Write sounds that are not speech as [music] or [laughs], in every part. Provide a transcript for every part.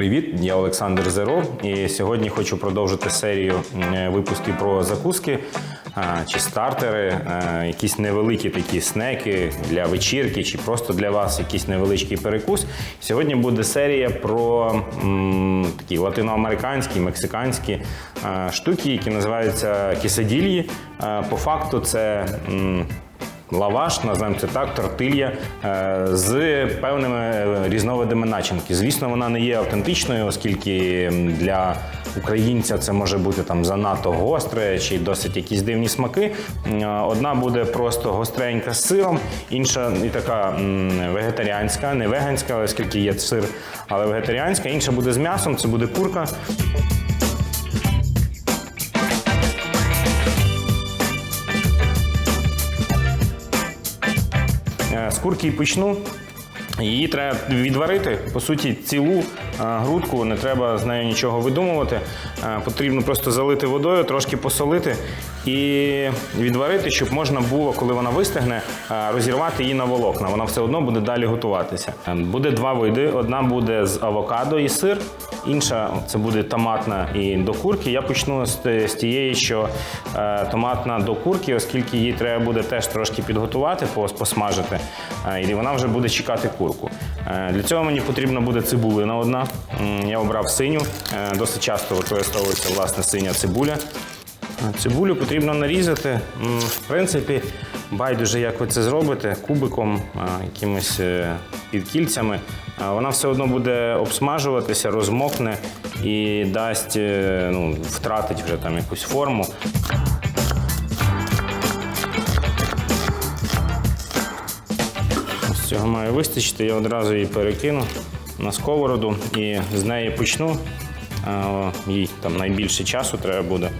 Привіт, я Олександр Зеро, і сьогодні хочу продовжити серію випусків про закуски чи стартери, якісь невеликі такі снеки для вечірки, чи просто для вас якийсь невеличкий перекус. Сьогодні буде серія про такі латиноамериканські, мексиканські штуки, які називаються кісадільї. По факту це. Лаваш, називаємо це так, тортилья е, з певними е, різновидами начинки. Звісно, вона не є автентичною, оскільки для українця це може бути там занадто гостре чи досить якісь дивні смаки. Е, Одна буде просто гостренька з сиром, інша і така вегетаріанська, не веганська, оскільки є сир, але вегетаріанська, інша буде з м'ясом, це буде курка. З курки почну. Її треба відварити. По суті, цілу грудку, не треба з нею нічого видумувати. Е, Потрібно просто залити водою, трошки посолити і відварити, щоб можна було, коли вона вистигне, е, розірвати її на волокна. Вона все одно буде далі готуватися. Е, Буде два види: одна буде з авокадо і сир, інша це буде томатна і до курки. Я почну з, тієї, що е, томатна до курки, оскільки її треба буде теж трошки підготувати, пос- посмажити, е, і вона вже буде чекати курку. Е, для цього мені потрібна буде цибулина одна. Я обрав синю. Е, досить часто використовується власне синя цибуля. Е, Цибулю потрібно нарізати. В принципі, байдуже, як ви це зробите, кубиком, е, підкільцями. Е, Вона все одно буде обсмажуватися, розмокне і дасть, ну, втратить вже там якусь форму. З цього має вистачити, я одразу її перекину на сковороду і з неї почну. Е, Їй там найбільше часу треба буде.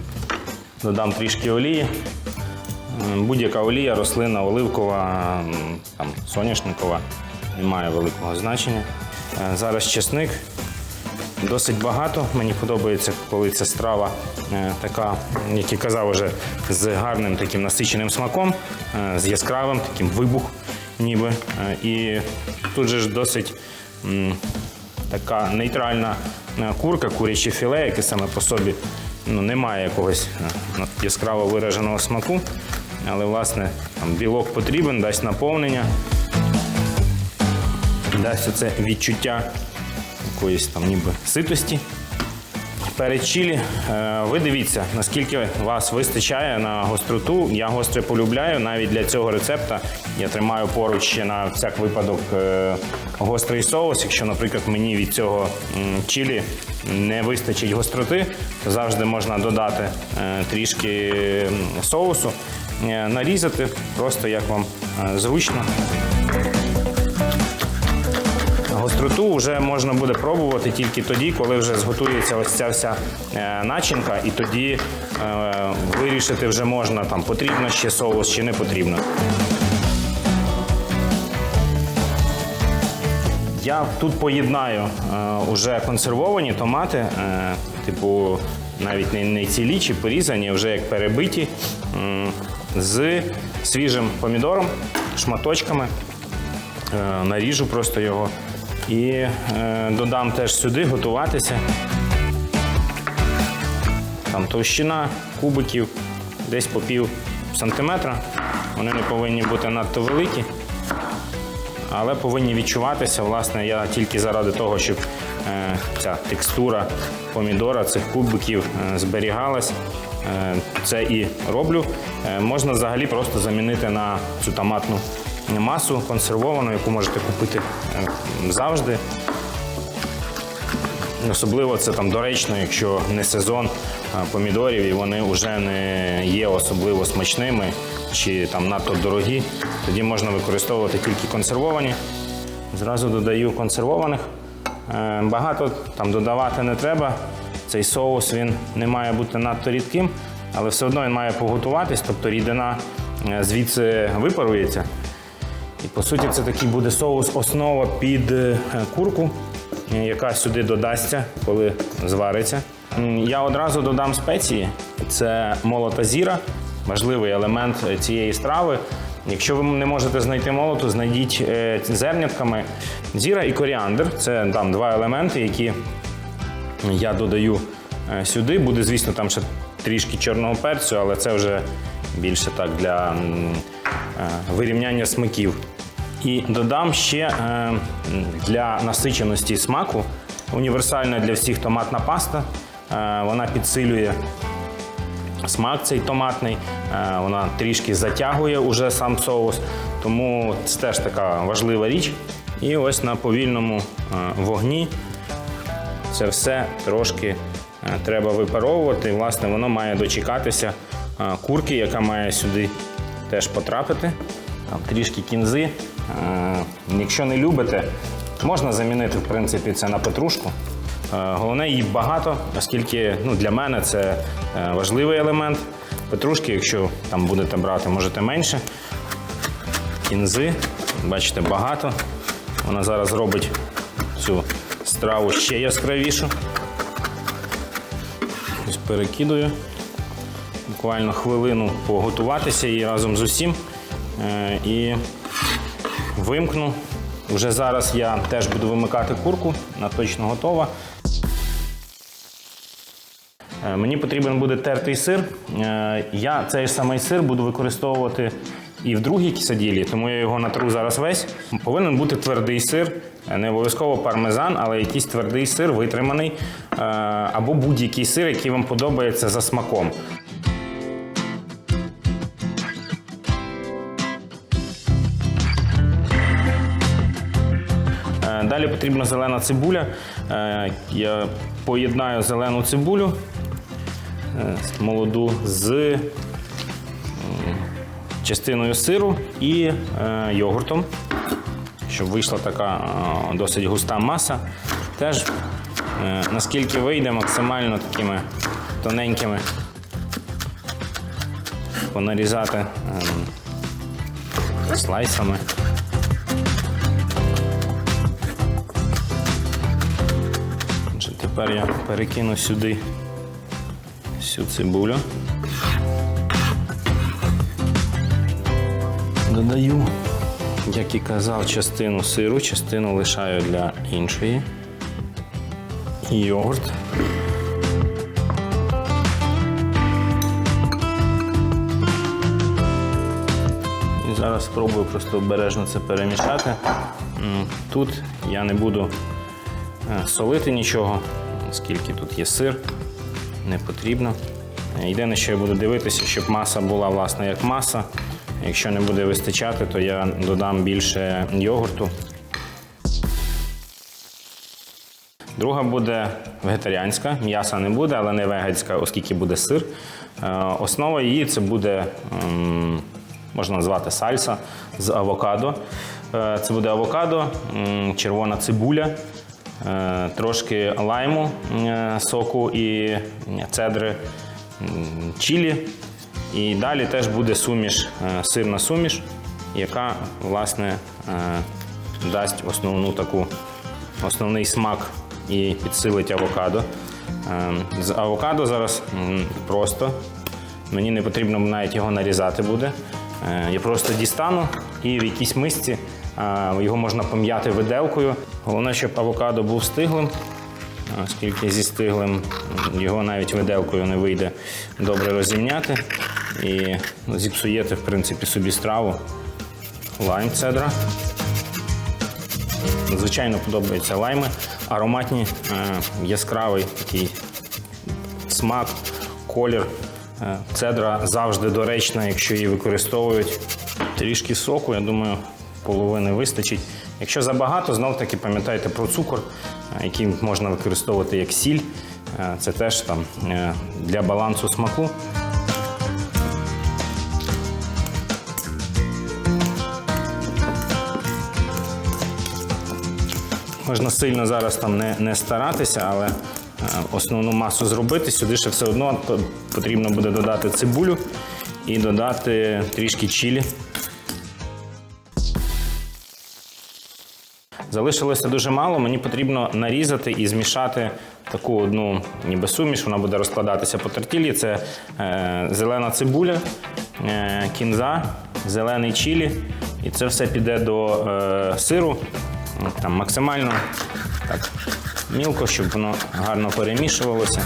Додам трішки олії. Е, Будь-яка олія, рослина, оливкова, там, соняшникова, не має великого значення. Е, Зараз чесник. Досить багато. Мені подобається, коли ця страва така, як я казав, вже з гарним таким насиченим смаком, з яскравим таким вибух, ніби. І тут же ж досить така нейтральна е, курка, куряче філе, яке саме по собі ну, не має якогось е, яскраво вираженого смаку. Але, власне, там, білок потрібен, дасть наповнення, дасть оце відчуття якоїсь там ніби ситості. Перед чилі е, ви дивіться, наскільки вас вистачає на гостроту. Я гостре полюбляю. Навіть для цього рецепта я тримаю поруч ще на всяк випадок е, гострий соус. Якщо, наприклад, мені від цього м, чилі не вистачить гостроти, то завжди можна додати е, трішки соусу, нарізати просто як вам зручно. Гостроту вже можна буде пробувати тільки тоді, коли вже зготується ось ця вся е, начинка, і тоді е, вирішити вже можна, там потрібно ще соус чи не потрібно. Я тут поєднаю е, уже консервовані томати, е, типу навіть не, цілі чи порізані, вже як перебиті, з свіжим помідором, шматочками. Е, наріжу просто його і е, додам теж сюди готуватися. Там товщина кубиків десь по пів сантиметра. Вони не повинні бути надто великі, але повинні відчуватися. Власне, я тільки заради того, щоб е, ця текстура помідора, цих кубиків е, зберігалась. Це і роблю. Можна взагалі просто замінити на цю томатну масу консервовану, яку можете купити завжди. Особливо це там доречно, якщо не сезон помідорів і вони вже не є особливо смачними чи там надто дорогі. Тоді можна використовувати тільки консервовані. Зразу додаю консервованих. Е, Багато там додавати не треба. Цей соус він не має бути надто рідким, але все одно він має поготуватись, тобто рідина е, звідси випарується. І по суті це такий буде соус, основа під е, курку, е, яка сюди додасться, коли звариться. Я одразу додам спеції. Це молота зіра, важливий елемент е, цієї страви. Якщо ви не можете знайти молоту, знайдіть зернятками. Зіра і коріандр це там два елементи, які я додаю сюди. Буде, звісно, там ще трішки чорного перцю, але це вже більше так для вирівняння смаків. І додам ще е, для насиченості смаку універсальна для всіх томатна паста. Е, Вона підсилює смак цей томатний, е, вона трішки затягує уже сам соус, тому це теж така важлива річ. І ось на повільному вогні це все трошки треба випаровувати. Власне, воно має дочекатися курки, яка має сюди теж потрапити. Там трішки кінзи. Е, Якщо не любите, можна замінити в принципі це на петрушку. Е, Головне її багато, оскільки ну, для мене це е, важливий елемент. Петрушки, якщо там будете брати, можете менше. Кінзи, бачите, багато. Вона зараз зробить цю страву ще яскравішу. Перекидую. Буквально хвилину поготуватися і разом з усім. І вимкну. Вже зараз я теж буду вимикати курку, вона точно готова. Е, Мені потрібен буде тертий сир. Е, Я цей самий сир буду використовувати і в другій кісаділі, тому я його натру зараз весь. Повинен бути твердий сир, Е, не обов'язково пармезан, але якийсь твердий сир витриманий, або будь-який сир, який вам подобається за смаком. Далі потрібна зелена цибуля. Е, Я поєднаю зелену цибулю е, молоду з частиною сиру і е, йогуртом, щоб вийшла така е, досить густа маса. Теж е, наскільки вийде, максимально такими тоненькими понарізати ем, слайсами. Тепер я перекину сюди всю цибулю. Додаю, як і казав, частину сиру, частину лишаю для іншої. Йогурт. І зараз спробую просто обережно це перемішати. Тут я не буду е, солити нічого, оскільки тут є сир, не потрібно. Єдине, що я буду дивитися, щоб маса була власне як маса. Якщо не буде вистачати, то я додам більше йогурту. Друга буде вегетаріанська, м'яса не буде, але не вегетська, оскільки буде сир. Е, Основа її це буде, можна назвати сальса з авокадо. Е, Це буде авокадо, червона цибуля, трошки лайму, е, соку і цедри, чілі. І далі теж буде суміш, е, сирна суміш, яка власне е, дасть основну таку основний смак і підсилить авокадо. З авокадо зараз просто. Мені не потрібно навіть його нарізати буде. Е, Я просто дістану і в якійсь мисці його можна пом'яти виделкою. Головне, щоб авокадо був стиглим, оскільки зі стиглим його навіть виделкою не вийде добре розімняти. І зіпсуєте, в принципі, собі страву. Лайм цедра. Звичайно, подобаються лайми, ароматні, е, яскравий такий смак, колір. Е, Цедра завжди доречна, якщо її використовують. Трішки соку, я думаю, половини вистачить. Якщо забагато, знов таки пам'ятайте про цукор, е, який можна використовувати як сіль. Е, Це теж там е, для балансу смаку. Можна сильно зараз там не, не старатися, але основну масу зробити. Сюди ще все одно потрібно буде додати цибулю і додати трішки чілі. Залишилося дуже мало. Мені потрібно нарізати і змішати таку одну ніби суміш. Вона буде розкладатися по тортілі. Це е, зелена цибуля, е, кінза, зелений чілі. І це все піде до е, сиру. Там максимально так, мілко, щоб воно гарно перемішувалося.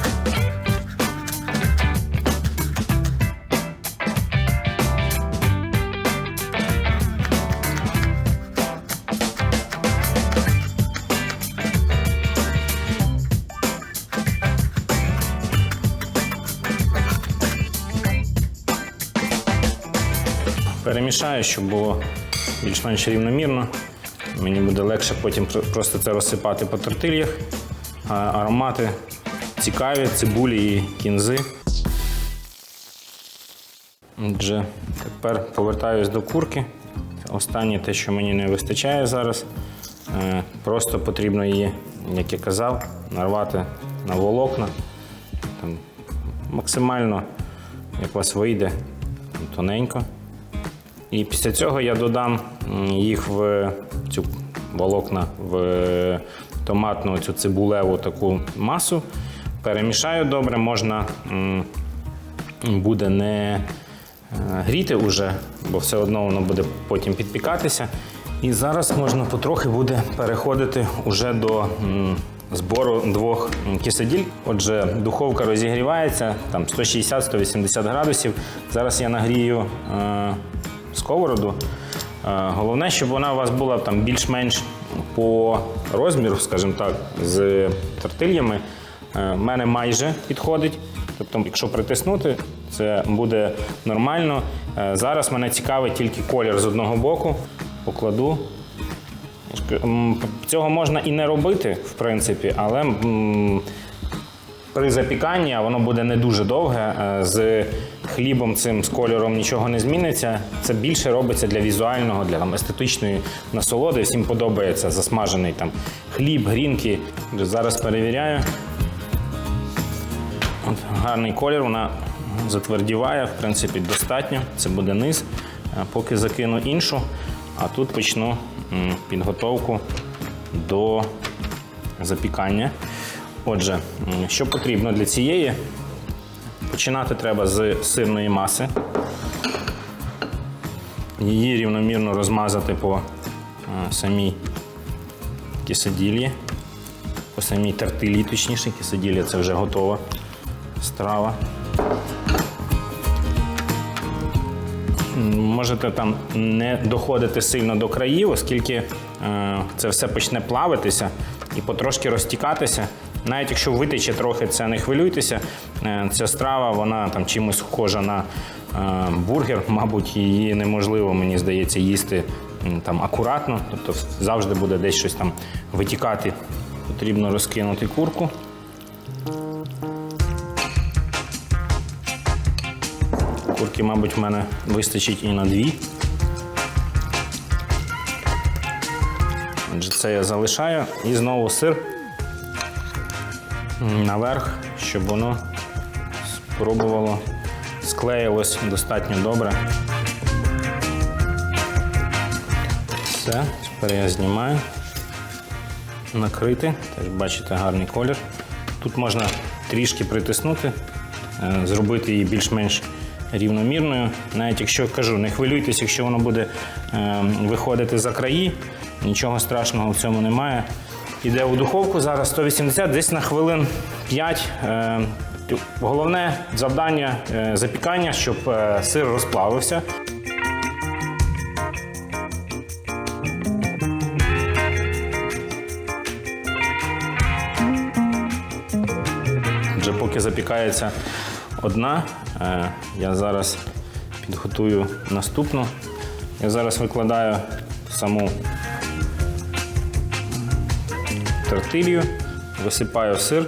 Перемішаю, щоб було більш-менш рівномірно. Мені буде легше потім просто це розсипати по тортильях. Аромати цікаві, цибулі і кінзи. Отже, тепер повертаюсь до курки. Останнє те, що мені не вистачає зараз. Е, Просто потрібно її, як я казав, нарвати на волокна. Там, максимально, як у вас вийде, тоненько. І після цього я додам їх в цю волокна в томатну цю цибулеву таку масу. Перемішаю добре, можна буде не е, гріти уже, бо все одно воно буде потім підпікатися. І зараз можна потрохи буде переходити уже до збору двох кисаділь. Отже, духовка розігрівається там 160-180 градусів. Зараз я нагрію е, сковороду. Е, Головне, щоб вона у вас була там більш-менш по розміру, скажімо так, з тортильями. Е, В мене майже підходить. Тобто, якщо притиснути, це буде нормально. Е, Зараз мене цікавить тільки колір з одного боку. Покладу. Цього можна і не робити, в принципі, але при запіканні воно буде не дуже довге. е, З хлібом цим з кольором нічого не зміниться. Це більше робиться для візуального, для там, естетичної насолоди. Всім подобається засмажений там хліб, грінки. Зараз перевіряю. От, гарний колір, вона затвердіває, в принципі, достатньо. Це буде низ. Поки закину іншу, а тут почну підготовку до запікання. Отже, що потрібно для цієї? Починати треба з сирної маси. Її рівномірно розмазати по е, самій кисаділі, по самій тартилі, точніше, кисаділля це вже готова страва. Можете там не доходити сильно до країв, оскільки е, це все почне плавитися і потрошки розтікатися. Навіть якщо витече трохи, це не хвилюйтеся. Е, ця страва, вона там чимось схожа на е, бургер. [laughs] Мабуть, її неможливо, мені здається, їсти там акуратно, тобто завжди буде десь щось там витікати. Потрібно розкинути курку. Курки, мабуть, в мене вистачить і на дві. Отже, це я залишаю. І знову сир наверх, щоб воно спробувало склеїлось достатньо добре. Все, тепер я знімаю. Накрити, теж бачите гарний колір. Тут можна трішки притиснути, е, зробити її більш-менш рівномірною. Навіть якщо кажу, не хвилюйтесь, якщо воно буде е, виходити за краї, нічого страшного в цьому немає. Іде у духовку зараз 180, десь на хвилин 5. Е, Головне завдання е, запікання, щоб е, сир розплавився. Вже поки запікається одна, я зараз підготую наступну. Я зараз викладаю саму тортилью, висипаю сир,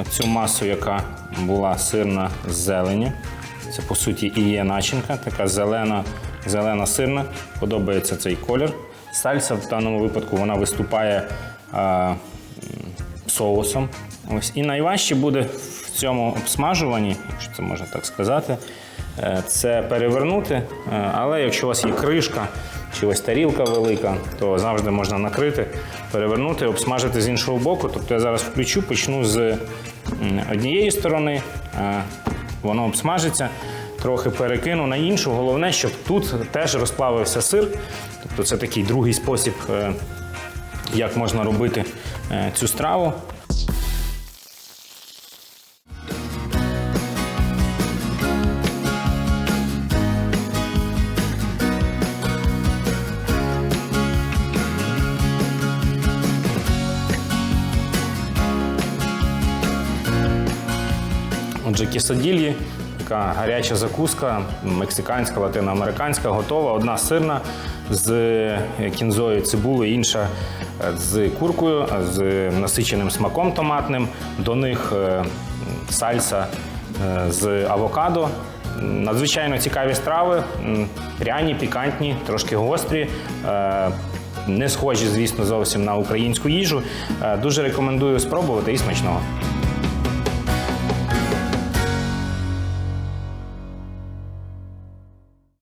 оцю масу, яка була сирна з зелені. Це по суті і є начинка, така зелена, зелена сирна. Подобається цей колір. Сальса в даному випадку вона виступає а, соусом. Ось. І найважче буде в цьому обсмажуванні, якщо це можна так сказати, е, це перевернути. Е, Але якщо у вас є кришка чи ось тарілка велика, то завжди можна накрити, перевернути, обсмажити з іншого боку. Тобто я зараз включу, почну з однієї сторони, воно обсмажиться. Трохи перекину на іншу. Головне, щоб тут теж розплавився сир. Тобто це такий другий спосіб е, як можна робити е, цю страву. Отже, кісадільї, така гаряча закуска, мексиканська, латиноамериканська, готова. Одна сирна з е, кінзою цибулею, інша е, з куркою, з насиченим смаком томатним. До них е, сальса з авокадо. Надзвичайно цікаві страви, пряні, пікантні, трошки гострі. Не схожі, звісно, зовсім на українську їжу. Дуже рекомендую спробувати і смачного.